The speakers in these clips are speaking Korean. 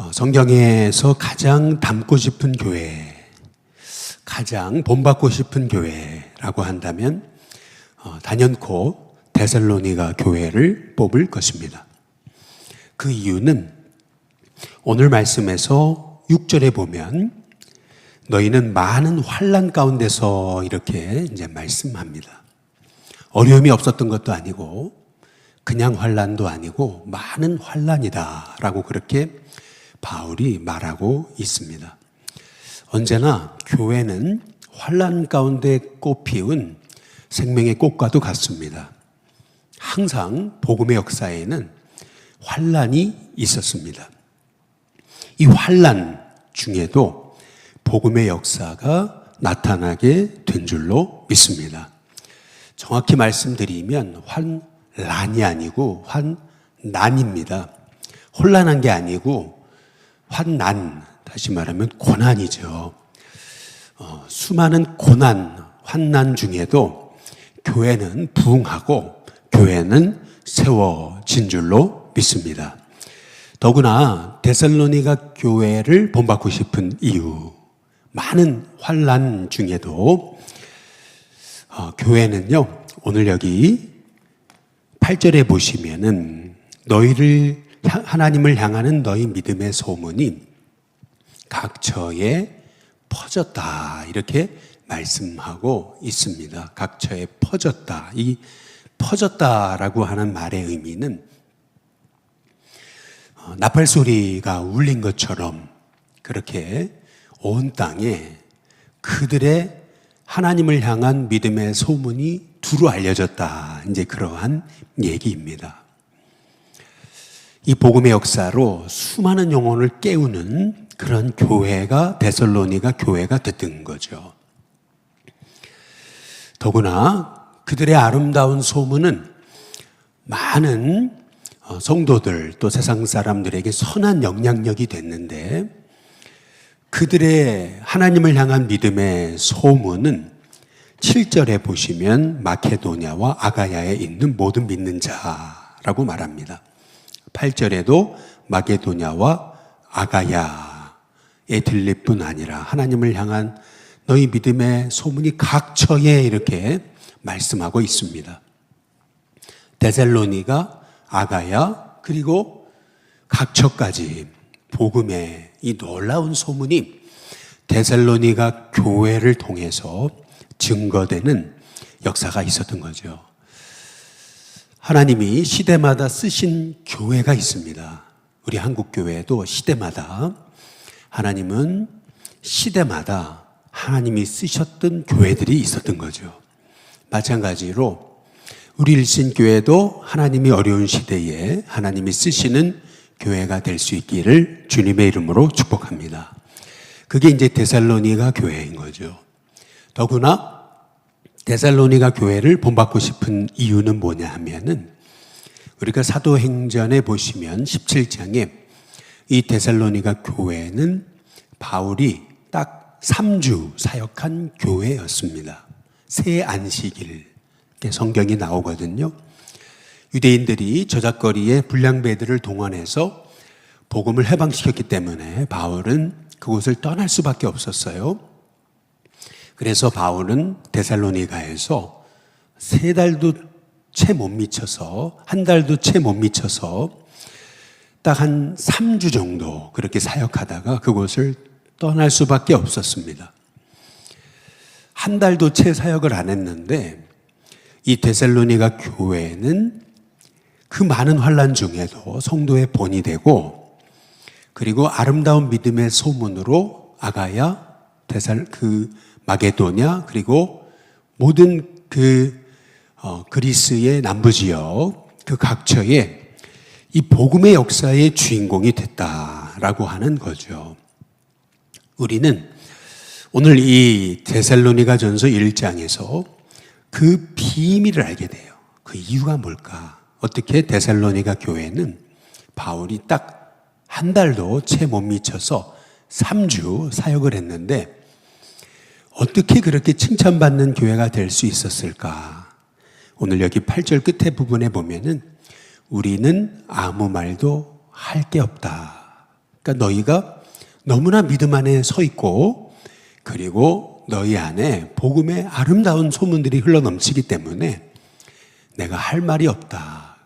어, 성경에서 가장 닮고 싶은 교회, 가장 본받고 싶은 교회라고 한다면 어, 단연코 데살로니가 교회를 뽑을 것입니다. 그 이유는 오늘 말씀에서 6절에 보면 너희는 많은 환란 가운데서 이렇게 이제 말씀합니다. 어려움이 없었던 것도 아니고 그냥 환란도 아니고 많은 환란이다라고 그렇게 바울이 말하고 있습니다. 언제나 교회는 환란 가운데 꽃피운 생명의 꽃과도 같습니다. 항상 복음의 역사에는 환란이 있었습니다. 이 환란 중에도 복음의 역사가 나타나게 된 줄로 믿습니다. 정확히 말씀드리면 환란이 아니고 환난입니다. 혼란한 게 아니고 환난, 다시 말하면 고난이죠. 어, 수많은 고난, 환난 중에도 교회는 부흥하고 교회는 세워진 줄로 믿습니다. 더구나 데살로니가 교회를 본받고 싶은 이유, 많은 환란 중에도 어, 교회는요 오늘 여기 8절에 보시면은 너희를 향- 하나님을 향하는 너희 믿음의 소문이 각처에 퍼졌다 이렇게 말씀하고 있습니다. 각처에 퍼졌다. 이 퍼졌다라고 하는 말의 의미는 어, 나팔 소리가 울린 것처럼 그렇게 온 땅에 그들의 하나님을 향한 믿음의 소문이 두루 알려졌다. 이제 그러한 얘기입니다. 이 복음의 역사로 수많은 영혼을 깨우는 그런 교회가 데살로니가 교회가 됐던 거죠. 더구나 그들의 아름다운 소문은 많은 어, 성도들 또 세상 사람들에게 선한 영향력이 됐는데 그들의 하나님을 향한 믿음의 소문은 7절에 보시면 마케도냐와 아가야에 있는 모든 믿는 자라고 말합니다. 8절에도 마게도냐와 아가야에 들릴 뿐 아니라 하나님을 향한 너희 믿음의 소문이 각 처에 이렇게 말씀하고 있습니다. 데살로니가 아가야 그리고 각 처까지 복음의 이 놀라운 소문이 데살로니가 교회를 통해서 증거되는 역사가 있었던 거죠. 하나님이 시대마다 쓰신 교회가 있습니다. 우리 한국 교회도 시대마다 하나님은 시대마다 하나님이 쓰셨던 교회들이 있었던 거죠. 마찬가지로 우리 일신교회도 하나님이 어려운 시대에 하나님이 쓰시는 교회가 될 수 있기를 주님의 이름으로 축복합니다. 그게 이제 데살로니가 교회인 거죠. 더구나 데살로니가 교회를 본받고 싶은 이유는 뭐냐 하면은 우리가 사도행전에 보시면 17장에 이 데살로니가 교회는 바울이 딱 3주 사역한 교회였습니다. 새 안식일 성경이 나오거든요. 유대인들이 저작거리에 불량배들을 동원해서 복음을 해방시켰기 때문에 바울은 그곳을 떠날 수밖에 없었어요. 그래서 바울은 데살로니가에서 세 달도 채 못 미쳐서 한 달도 채 못 미쳐서 딱 한 3주 정도 그렇게 사역하다가 그곳을 떠날 수밖에 없었습니다. 한 달도 채 사역을 안 했는데 이 데살로니가 교회는 그 많은 환란 중에도 성도의 본이 되고 그리고 아름다운 믿음의 소문으로 아가야 데살 그 마게도냐 그리고 모든 그 어, 그리스의 남부 지역 그 각처에 이 복음의 역사의 주인공이 됐다라고 하는 거죠. 우리는 오늘 이 데살로니가 전서 1장에서 그 비밀을 알게 돼요. 그 이유가 뭘까? 어떻게 데살로니가 교회는 바울이 딱 한 달도 채 못 미쳐서 3주 사역을 했는데 어떻게 그렇게 칭찬받는 교회가 될 수 있었을까? 오늘 여기 8절 끝에 부분에 보면은 우리는 아무 말도 할 게 없다. 그러니까 너희가 너무나 믿음 안에 서 있고 그리고 너희 안에 복음의 아름다운 소문들이 흘러 넘치기 때문에 내가 할 말이 없다.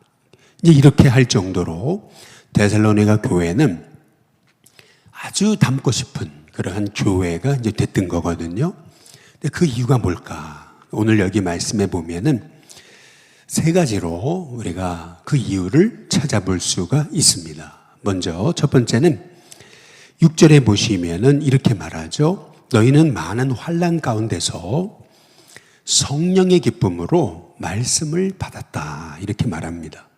이렇게 할 정도로 데살로니가 교회는 아주 닮고 싶은 그러한 교회가 이제 됐던 거거든요. 근데 그 이유가 뭘까? 오늘 여기 말씀해 보면은 세 가지로 우리가 그 이유를 찾아볼 수가 있습니다. 먼저 첫 번째는 6절에 보시면은 이렇게 말하죠. 너희는 많은 환란 가운데서 성령의 기쁨으로 말씀을 받았다. 이렇게 말합니다.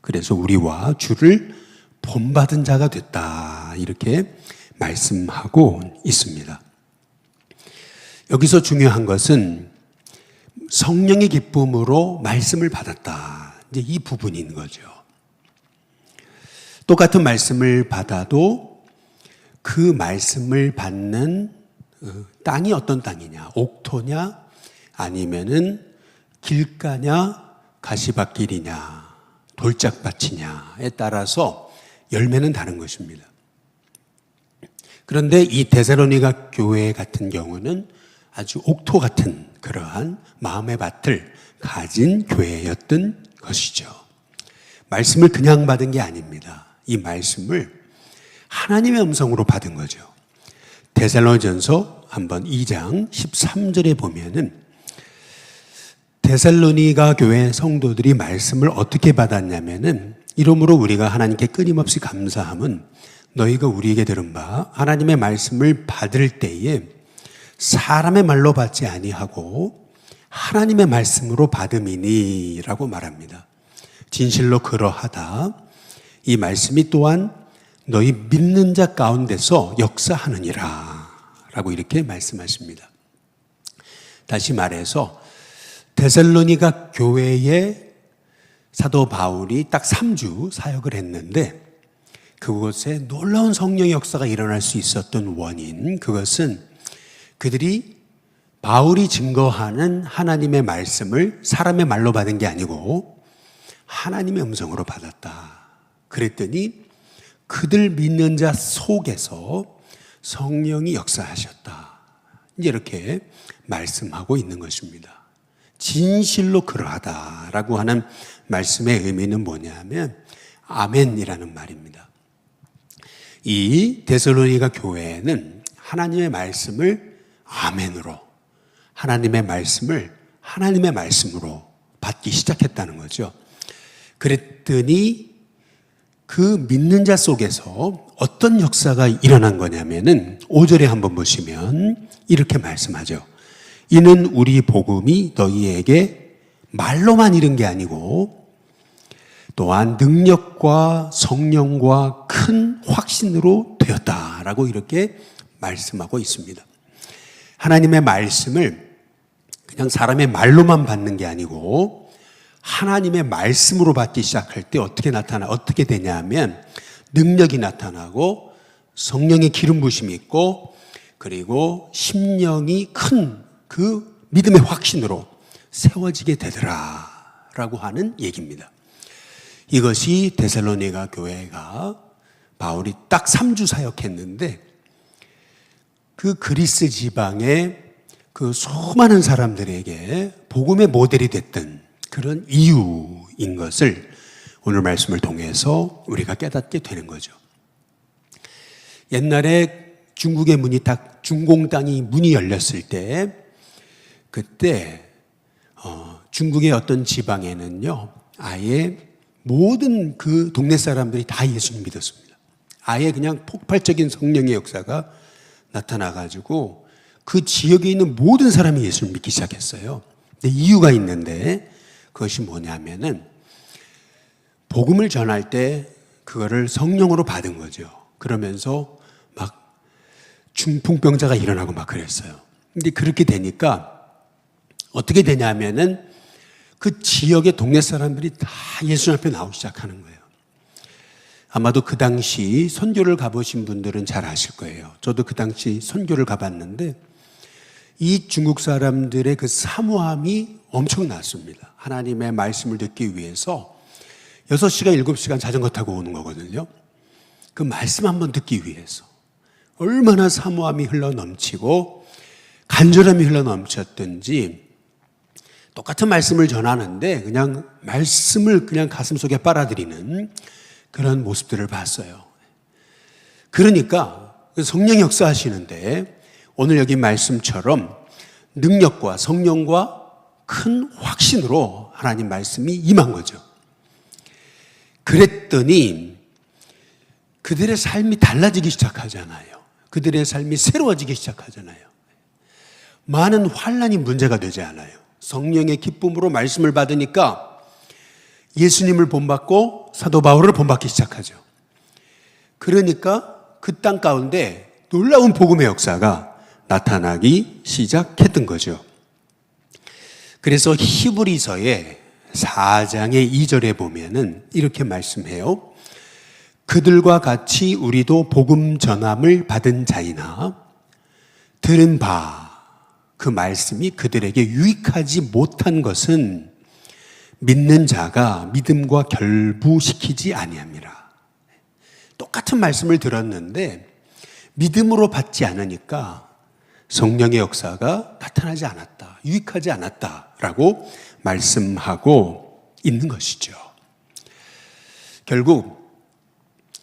그래서 우리와 주를 본받은 자가 됐다. 이렇게 말씀하고 있습니다. 여기서 중요한 것은 성령의 기쁨으로 말씀을 받았다. 이제 이 부분인 거죠. 똑같은 말씀을 받아도 그 말씀을 받는 어, 땅이 어떤 땅이냐, 옥토냐, 아니면은 길가냐, 가시밭길이냐, 돌짝밭이냐에 따라서 열매는 다른 것입니다. 그런데 이 데살로니가 교회 같은 경우는 아주 옥토 같은 그러한 마음의 밭을 가진 교회였던 것이죠. 말씀을 그냥 받은 게 아닙니다. 이 말씀을 하나님의 음성으로 받은 거죠. 데살로전서 한번 2장 13절에 보면은 데살로니가 교회 성도들이 말씀을 어떻게 받았냐면은 이러므로 우리가 하나님께 끊임없이 감사함은 너희가 우리에게 들은 바 하나님의 말씀을 받을 때에 사람의 말로 받지 아니하고 하나님의 말씀으로 받음이니라고 말합니다. 진실로 그러하다. 이 말씀이 또한 너희 믿는 자 가운데서 역사하느니라. 라고 이렇게 말씀하십니다. 다시 말해서 데살로니가 교회에 사도 바울이 딱 3주 사역을 했는데 그곳에 놀라운 성령의 역사가 일어날 수 있었던 원인 그것은 그들이 바울이 증거하는 하나님의 말씀을 사람의 말로 받은 게 아니고 하나님의 음성으로 받았다. 그랬더니 그들 믿는 자 속에서 성령이 역사하셨다. 이제 이렇게 말씀하고 있는 것입니다. 진실로 그러하다라고 하는 말씀의 의미는 뭐냐면 아멘이라는 말입니다. 이 데살로니가 교회는 하나님의 말씀을 아멘으로 하나님의 말씀을 하나님의 말씀으로 받기 시작했다는 거죠. 그랬더니 그 믿는 자 속에서 어떤 역사가 일어난 거냐면은 5절에 한번 보시면 이렇게 말씀하죠. 이는 우리 복음이 너희에게 말로만 이른 게 아니고 또한 능력과 성령과 큰 확신으로 되었다라고 이렇게 말씀하고 있습니다. 하나님의 말씀을 그냥 사람의 말로만 받는 게 아니고 하나님의 말씀으로 받기 시작할 때 어떻게 나타나 어떻게 되냐면 능력이 나타나고 성령의 기름 부심이 있고 그리고 심령이 큰 그 믿음의 확신으로 세워지게 되더라라고 하는 얘기입니다. 이것이 데살로니가 교회가 바울이 딱 3주 사역했는데 그 그리스 지방의 그 수많은 사람들에게 복음의 모델이 됐던 그런 이유인 것을 오늘 말씀을 통해서 우리가 깨닫게 되는 거죠. 옛날에 중국의 문이 딱 중공 땅이 문이 열렸을 때 그때 어, 중국의 어떤 지방에는요 아예 모든 그 동네 사람들이 다 예수님 믿었습니다. 아예 그냥 폭발적인 성령의 역사가 나타나가지고 그 지역에 있는 모든 사람이 예수를 믿기 시작했어요. 근데 이유가 있는데 그것이 뭐냐면은 복음을 전할 때 그거를 성령으로 받은 거죠. 그러면서 막 중풍병자가 일어나고 막 그랬어요. 근데 그렇게 되니까 어떻게 되냐면은 그 지역의 동네 사람들이 다 예수 앞에 나오기 시작하는 거예요. 아마도 그 당시 선교를 가보신 분들은 잘 아실 거예요. 저도 그 당시 선교를 가봤는데 이 중국 사람들의 그 사모함이 엄청났습니다. 하나님의 말씀을 듣기 위해서 6시간, 7시간 자전거 타고 오는 거거든요. 그 말씀 한번 듣기 위해서 얼마나 사모함이 흘러 넘치고 간절함이 흘러 넘쳤든지 똑같은 말씀을 전하는데 그냥 말씀을 그냥 가슴 속에 빨아들이는 그런 모습들을 봤어요. 그러니까 성령 역사하시는데 오늘 여기 말씀처럼 능력과 성령과 큰 확신으로 하나님 말씀이 임한 거죠. 그랬더니 그들의 삶이 달라지기 시작하잖아요. 그들의 삶이 새로워지기 시작하잖아요. 많은 환란이 문제가 되지 않아요. 성령의 기쁨으로 말씀을 받으니까 예수님을 본받고 사도 바울을 본받기 시작하죠. 그러니까 그 땅 가운데 놀라운 복음의 역사가 나타나기 시작했던 거죠. 그래서 히브리서의 4장의 2절에 보면은 이렇게 말씀해요. 그들과 같이 우리도 복음 전함을 받은 자이나 들은 바 그 말씀이 그들에게 유익하지 못한 것은 믿는 자가 믿음과 결부시키지 아니함이라. 똑같은 말씀을 들었는데 믿음으로 받지 않으니까 성령의 역사가 나타나지 않았다. 유익하지 않았다라고 말씀하고 있는 것이죠. 결국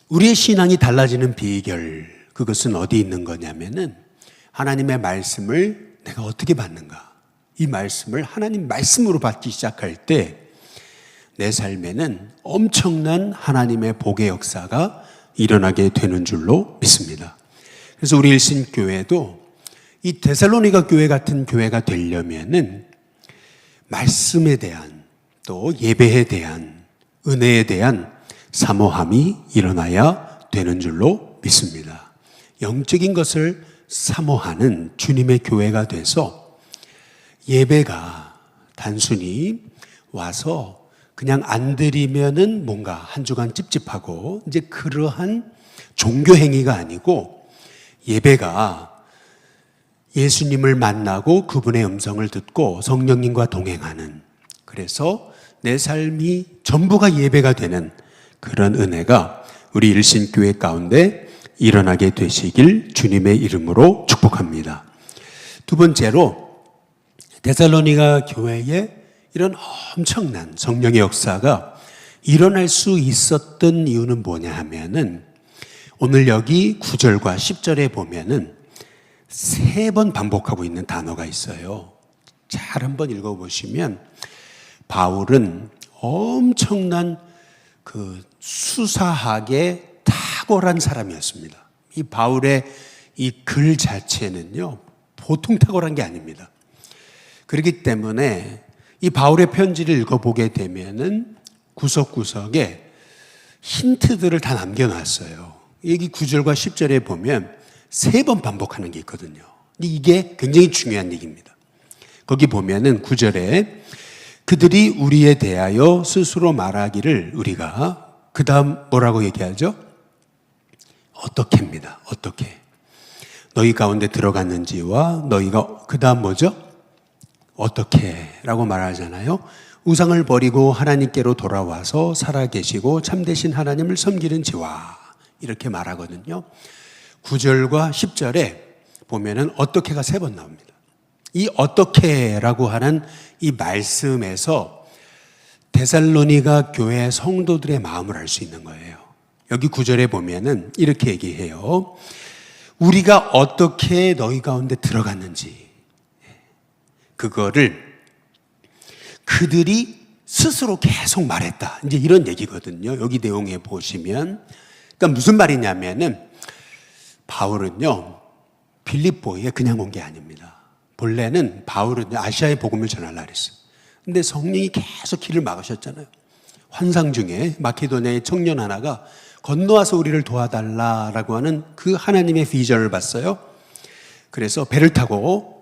우리의 신앙이 달라지는 비결 그것은 어디 있는 거냐면은 하나님의 말씀을 내가 어떻게 받는가? 이 말씀을 하나님 말씀으로 받기 시작할 때 내 삶에는 엄청난 하나님의 복의 역사가 일어나게 되는 줄로 믿습니다. 그래서 우리 일신교회도 이 데살로니가 교회 같은 교회가 되려면은 말씀에 대한 또 예배에 대한 은혜에 대한 사모함이 일어나야 되는 줄로 믿습니다. 영적인 것을 사모하는 주님의 교회가 돼서 예배가 단순히 와서 그냥 안 드리면은 뭔가 한 주간 찝찝하고 이제 그러한 종교 행위가 아니고 예배가 예수님을 만나고 그분의 음성을 듣고 성령님과 동행하는 그래서 내 삶이 전부가 예배가 되는 그런 은혜가 우리 일신교회 가운데 일어나게 되시길 주님의 이름으로 축복합니다. 두 번째로 데살로니가 교회에 이런 엄청난 성령의 역사가 일어날 수 있었던 이유는 뭐냐 하면은 오늘 여기 9절과 10절에 보면은 세 번 반복하고 있는 단어가 있어요. 잘 한번 읽어보시면 바울은 엄청난 그 수사학에 탁월한 사람이었습니다. 이 바울의 이 글 자체는요, 보통 탁월한 게 아닙니다. 그렇기 때문에 이 바울의 편지를 읽어보게 되면은 구석구석에 힌트들을 다 남겨놨어요. 여기 9절과 10절에 보면 세 번 반복하는 게 있거든요. 이게 굉장히 중요한 얘기입니다. 거기 보면은 9절에 그들이 우리에 대하여 스스로 말하기를 우리가 그 다음 뭐라고 얘기하죠? 어떻게입니다. 어떻게. 너희 가운데 들어갔는지와 너희가 그 다음 뭐죠? 어떻게 라고 말하잖아요. 우상을 버리고 하나님께로 돌아와서 살아계시고 참되신 하나님을 섬기는 지와 이렇게 말하거든요. 9절과 10절에 보면은 어떻게가 세 번 나옵니다. 이 어떻게라고 하는 이 말씀에서 데살로니가 교회 성도들의 마음을 알 수 있는 거예요. 여기 9절에 보면은 이렇게 얘기해요. 우리가 어떻게 너희 가운데 들어갔는지 그거를 그들이 스스로 계속 말했다. 이제 이런 얘기거든요. 여기 내용에 보시면 그러니까 무슨 말이냐면은 바울은요 빌립보에 그냥 온 게 아닙니다. 본래는 바울은 아시아의 복음을 전하려 그랬어요. 근데 성령이 계속 길을 막으셨잖아요. 환상 중에 마케도니아의 청년 하나가 건너와서 우리를 도와달라라고 하는 그 하나님의 비전을 봤어요. 그래서 배를 타고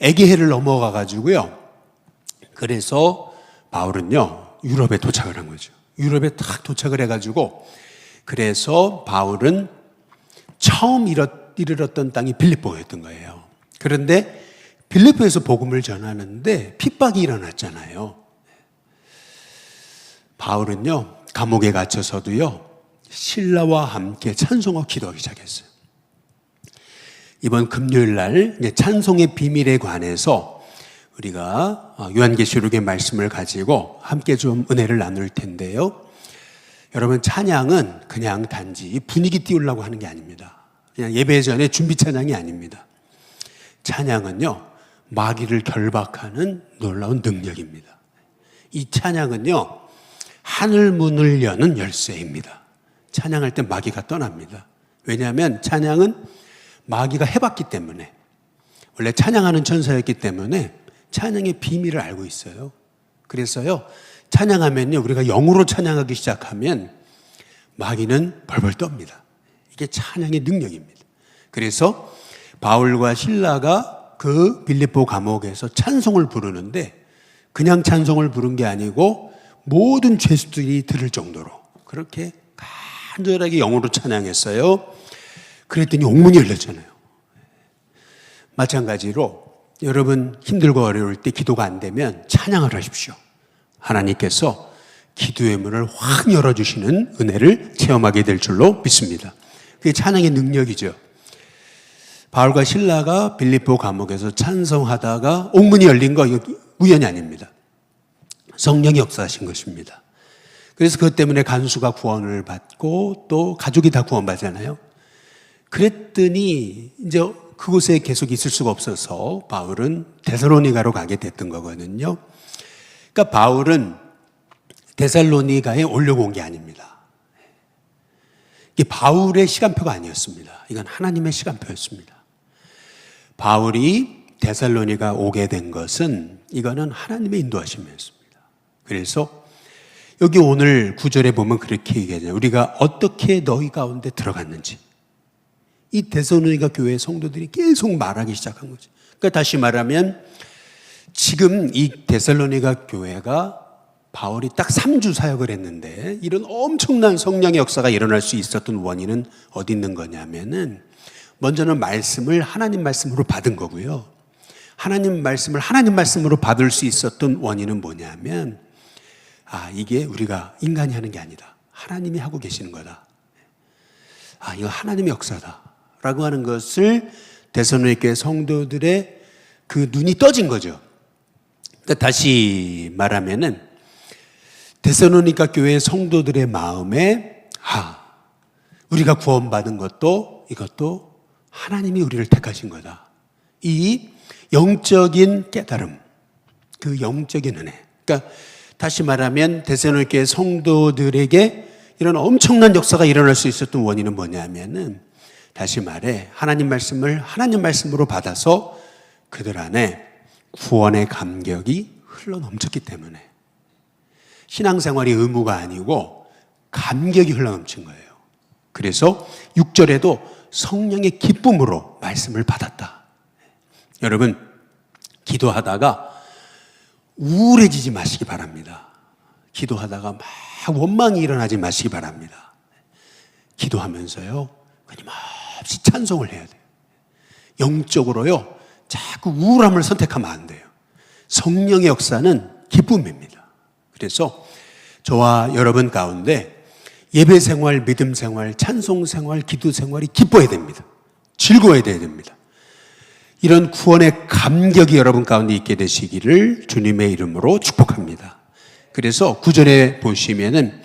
에게해를 넘어가 가지고요. 그래서 바울은요 유럽에 도착을 한 거죠. 유럽에 딱 도착을 해가지고 그래서 바울은 처음 이르렀던 땅이 빌립보였던 거예요. 그런데 빌립보에서 복음을 전하는데 핍박이 일어났잖아요. 바울은요 감옥에 갇혀서도요 신라와 함께 찬송하고 기도하기 시작했어요. 이번 금요일 날 찬송의 비밀에 관해서 우리가 어, 요한계시록의 말씀을 가지고 함께 좀 은혜를 나눌 텐데요. 여러분 찬양은 그냥 단지 분위기 띄우려고 하는 게 아닙니다. 그냥 예배 전에 준비 찬양이 아닙니다. 찬양은요 마귀를 결박하는 놀라운 능력입니다. 이 찬양은요 하늘 문을 여는 열쇠입니다. 찬양할 때 마귀가 떠납니다. 왜냐하면 찬양은 마귀가 해봤기 때문에 원래 찬양하는 천사였기 때문에 찬양의 비밀을 알고 있어요. 그래서요 찬양하면요 우리가 영으로 찬양하기 시작하면 마귀는 벌벌 떱니다. 이게 찬양의 능력입니다. 그래서 바울과 신라가 그 빌립보 감옥에서 찬송을 부르는데 그냥 찬송을 부른 게 아니고 모든 죄수들이 들을 정도로 그렇게 간절하게 영으로 찬양했어요. 그랬더니 옥문이 열렸잖아요. 마찬가지로 여러분 힘들고 어려울 때 기도가 안 되면 찬양을 하십시오. 하나님께서 기도의 문을 확 열어주시는 은혜를 체험하게 될 줄로 믿습니다. 그게 찬양의 능력이죠. 바울과 신라가 빌립보 감옥에서 찬송하다가 옥문이 열린 거 우연이 아닙니다. 성령이 역사하신 것입니다. 그래서 그것 때문에 간수가 구원을 받고 또 가족이 다 구원받잖아요. 그랬더니 이제 그곳에 계속 있을 수가 없어서 바울은 데살로니가로 가게 됐던 거거든요. 그러니까 바울은 데살로니가에 올려고 온 게 아닙니다. 이게 바울의 시간표가 아니었습니다. 이건 하나님의 시간표였습니다. 바울이 데살로니가 오게 된 것은 이거는 하나님의 인도하심이었습니다. 그래서 여기 오늘 구절에 보면 그렇게 얘기하잖아요. 우리가 어떻게 너희 가운데 들어갔는지. 이 데살로니가 교회 성도들이 계속 말하기 시작한 거죠. 그러니까 다시 말하면 지금 이 데살로니가 교회가 바울이 딱 3주 사역을 했는데 이런 엄청난 성령의 역사가 일어날 수 있었던 원인은 어디 있는 거냐면은 먼저는 말씀을 하나님 말씀으로 받은 거고요. 하나님 말씀을 하나님 말씀으로 받을 수 있었던 원인은 뭐냐면 아, 이게 우리가 인간이 하는 게 아니다. 하나님이 하고 계시는 거다. 아, 이거 하나님의 역사다. 라고 하는 것을 대선교회 성도들의 그 눈이 떠진 거죠. 그러니까 다시 말하면은 데살로니가 교회 성도들의 마음에 아 우리가 구원받은 것도 이것도 하나님이 우리를 택하신 거다. 이 영적인 깨달음, 그 영적인 은혜. 그러니까 다시 말하면 데살로니가 성도들에게 이런 엄청난 역사가 일어날 수 있었던 원인은 뭐냐면은 다시 말해 하나님 말씀을 하나님 말씀으로 받아서 그들 안에 구원의 감격이 흘러 넘쳤기 때문에 신앙생활이 의무가 아니고 감격이 흘러 넘친 거예요. 그래서 6절에도 성령의 기쁨으로 말씀을 받았다. 여러분, 기도하다가 우울해지지 마시기 바랍니다. 기도하다가 막 원망이 일어나지 마시기 바랍니다. 기도하면서요, 끊 임없이 찬송을 해야 돼요. 영적으로요, 자꾸 우울함을 선택하면 안 돼요. 성령의 역사는 기쁨입니다. 그래서 저와 여러분 가운데 예배 생활, 믿음 생활, 찬송 생활, 기도 생활이 기뻐야 됩니다. 즐거워야 됩니다. 이런 구원의 감격이 여러분 가운데 있게 되시기를 주님의 이름으로 축복합니다. 그래서 구절에 보시면은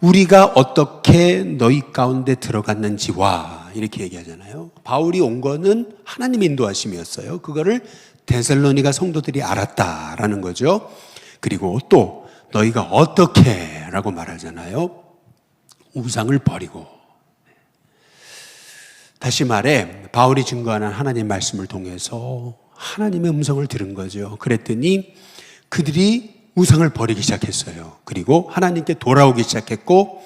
우리가 어떻게 너희 가운데 들어갔는지와 이렇게 얘기하잖아요. 바울이 온 거는 하나님 인도하심이었어요. 그거를 데살로니가 성도들이 알았다라는 거죠. 그리고 또 너희가 어떻게라고 말하잖아요. 우상을 버리고 다시 말해 바울이 증거하는 하나님 말씀을 통해서 하나님의 음성을 들은 거죠. 그랬더니 그들이 우상을 버리기 시작했어요. 그리고 하나님께 돌아오기 시작했고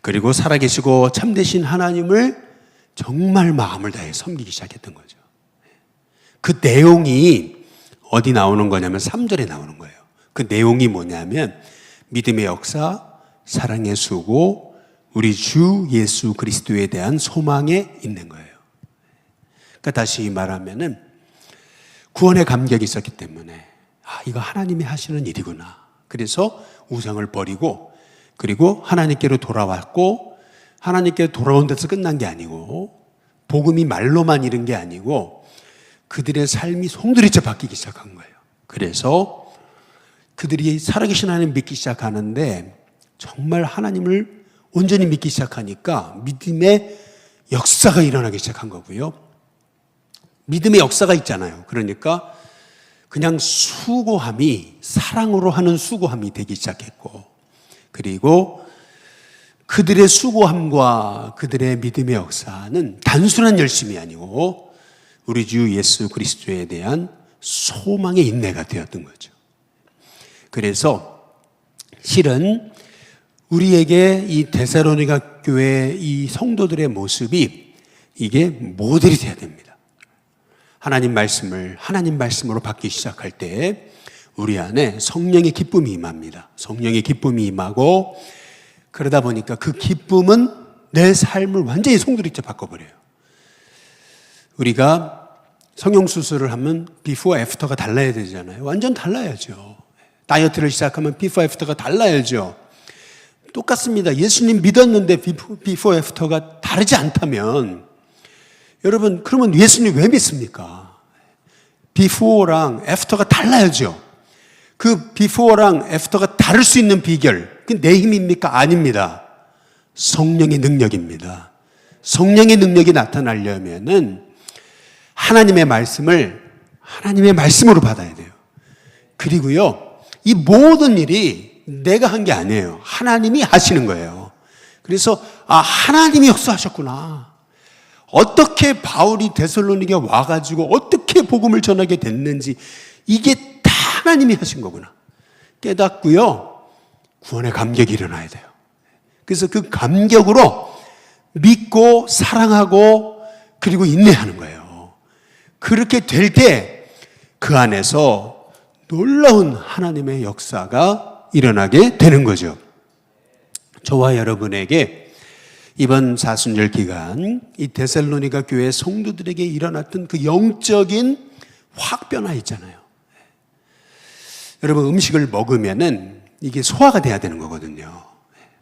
그리고 살아계시고 참되신 하나님을 정말 마음을 다해 섬기기 시작했던 거죠. 그 내용이 어디 나오는 거냐면 3절에 나오는 거예요. 그 내용이 뭐냐면 믿음의 역사, 사랑의 수고, 우리 주 예수 그리스도에 대한 소망에 있는 거예요. 그러니까 다시 말하면은 구원의 감격이 있었기 때문에 아, 이거 하나님이 하시는 일이구나. 그래서 우상을 버리고 그리고 하나님께로 돌아왔고 하나님께 돌아온 데서 끝난 게 아니고 복음이 말로만 이른 게 아니고 그들의 삶이 송두리째 바뀌기 시작한 거예요. 그래서 그들이 살아계신 하나님 믿기 시작하는데 정말 하나님을 온전히 믿기 시작하니까 믿음의 역사가 일어나기 시작한 거고요. 믿음의 역사가 있잖아요. 그러니까 그냥 수고함이 사랑으로 하는 수고함이 되기 시작했고 그리고 그들의 수고함과 그들의 믿음의 역사는 단순한 열심이 아니고 우리 주 예수 그리스도에 대한 소망의 인내가 되었던 거죠. 그래서 실은 우리에게 이 데살로니가 교회 이 성도들의 모습이 이게 모델이 돼야 됩니다. 하나님 말씀을 하나님 말씀으로 받기 시작할 때 우리 안에 성령의 기쁨이 임합니다. 성령의 기쁨이 임하고 그러다 보니까 그 기쁨은 내 삶을 완전히 송두리째 바꿔버려요. 우리가 성형 수술을 하면 비포 애프터가 달라야 되잖아요. 완전 달라야죠. 다이어트를 시작하면 비포 애프터가 달라야죠. 똑같습니다. 예수님 믿었는데 비포, 비포 애프터가 다르지 않다면 여러분 그러면 예수님 왜 믿습니까? 비포랑 애프터가 달라야죠. 그 비포랑 애프터가 다를 수 있는 비결 그 내 힘입니까? 아닙니다. 성령의 능력입니다. 성령의 능력이 나타나려면은 하나님의 말씀을 하나님의 말씀으로 받아야 돼요. 그리고요, 이 모든 일이 내가 한 게 아니에요. 하나님이 하시는 거예요. 그래서, 아, 하나님이 역사하셨구나. 어떻게 바울이 데살로니게 와가지고 어떻게 복음을 전하게 됐는지 이게 다 하나님이 하신 거구나. 깨닫고요, 구원의 감격이 일어나야 돼요. 그래서 그 감격으로 믿고 사랑하고 그리고 인내하는 거예요. 그렇게 될 때 그 안에서 놀라운 하나님의 역사가 일어나게 되는 거죠. 저와 여러분에게 이번 사순절 기간 이 데살로니가 교회 성도들에게 일어났던 그 영적인 확 변화 있잖아요. 여러분 음식을 먹으면은 이게 소화가 돼야 되는 거거든요.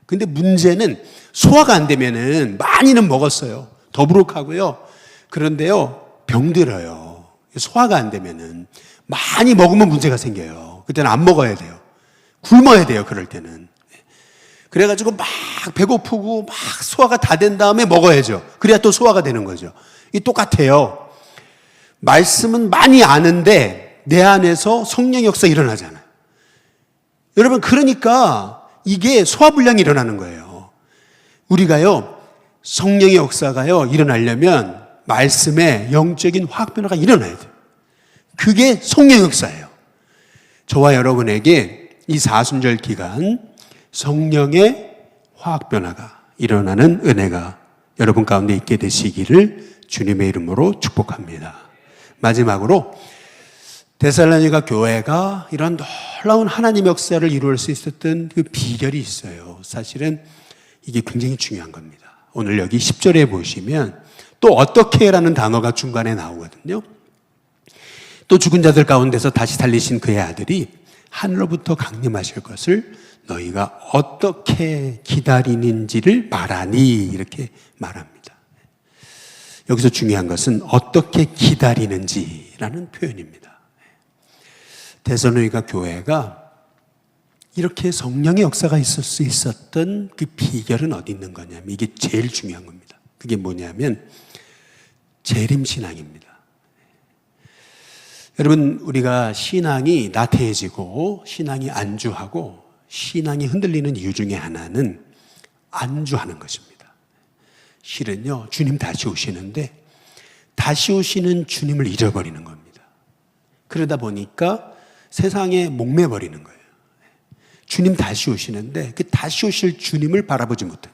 근데 문제는 소화가 안 되면은 많이는 먹었어요. 더부룩하고요. 그런데요, 병들어요. 소화가 안 되면은 많이 먹으면 문제가 생겨요. 그때는 안 먹어야 돼요. 굶어야 돼요. 그럴 때는. 그래가지고 막 배고프고 막 소화가 다 된 다음에 먹어야죠. 그래야 또 소화가 되는 거죠. 이 똑같아요. 말씀은 많이 아는데 내 안에서 성령 역사 일어나잖아요. 여러분, 그러니까 이게 소화불량이 일어나는 거예요. 우리가요, 성령의 역사가요, 일어나려면 말씀에 영적인 화학 변화가 일어나야 돼요. 그게 성령 역사예요. 저와 여러분에게 이 사순절 기간 성령의 화학 변화가 일어나는 은혜가 여러분 가운데 있게 되시기를 주님의 이름으로 축복합니다. 마지막으로 데살로니가 교회가 이런 놀라운 하나님 역사를 이루을 수 있었던 그 비결이 있어요. 사실은 이게 굉장히 중요한 겁니다. 오늘 여기 10절에 보시면 또 어떻게라는 단어가 중간에 나오거든요. 또 죽은 자들 가운데서 다시 살리신 그의 아들이 하늘로부터 강림하실 것을 너희가 어떻게 기다리는지를 말하니 이렇게 말합니다. 여기서 중요한 것은 어떻게 기다리는지라는 표현입니다. 대선로이가 교회가 이렇게 성령의 역사가 있을 수 있었던 그 비결은 어디 있는 거냐면 이게 제일 중요한 겁니다. 그게 뭐냐면 재림신앙입니다. 여러분, 우리가 신앙이 나태해지고 신앙이 안주하고 신앙이 흔들리는 이유 중에 하나는 안주하는 것입니다. 실은요, 주님 다시 오시는데 다시 오시는 주님을 잊어버리는 겁니다. 그러다 보니까 세상에 목매버리는 거예요. 주님 다시 오시는데 그 다시 오실 주님을 바라보지 못해요.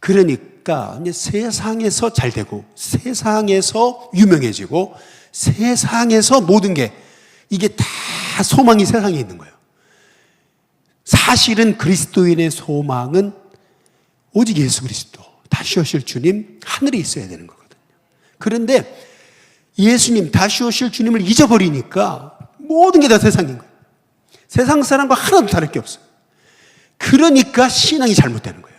그러니까 세상에서 잘 되고 세상에서 유명해지고 세상에서 모든 게 이게 다 소망이 세상에 있는 거예요. 사실은 그리스도인의 소망은 오직 예수 그리스도 다시 오실 주님 하늘에 있어야 되는 거거든요. 그런데 예수님 다시 오실 주님을 잊어버리니까 모든 게 다 세상인 거예요. 세상 사람과 하나도 다를 게 없어요. 그러니까 신앙이 잘못되는 거예요.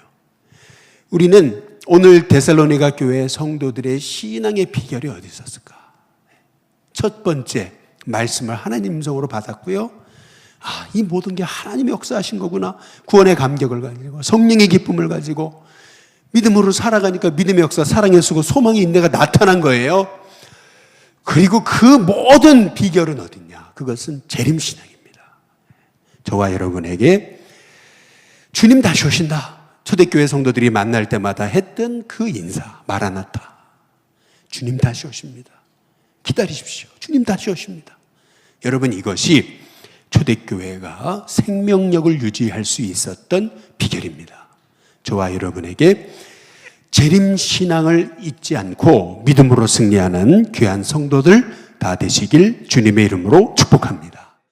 우리는 오늘 데살로니가 교회 성도들의 신앙의 비결이 어디 있었을까? 첫 번째 말씀을 하나님 성으로 받았고요. 아, 이 모든 게 하나님이 역사하신 거구나. 구원의 감격을 가지고 성령의 기쁨을 가지고 믿음으로 살아가니까 믿음의 역사, 사랑의 수고, 소망의 인내가 나타난 거예요. 그리고 그 모든 비결은 어딨냐? 그것은 재림신앙입니다. 저와 여러분에게 주님 다시 오신다. 초대교회 성도들이 만날 때마다 했던 그 인사, 마라나타. 주님 다시 오십니다. 기다리십시오. 주님 다시 오십니다. 여러분 이것이 초대교회가 생명력을 유지할 수 있었던 비결입니다. 저와 여러분에게 재림신앙을 잊지 않고 믿음으로 승리하는 귀한 성도들 다 되시길 주님의 이름으로 축복합니다.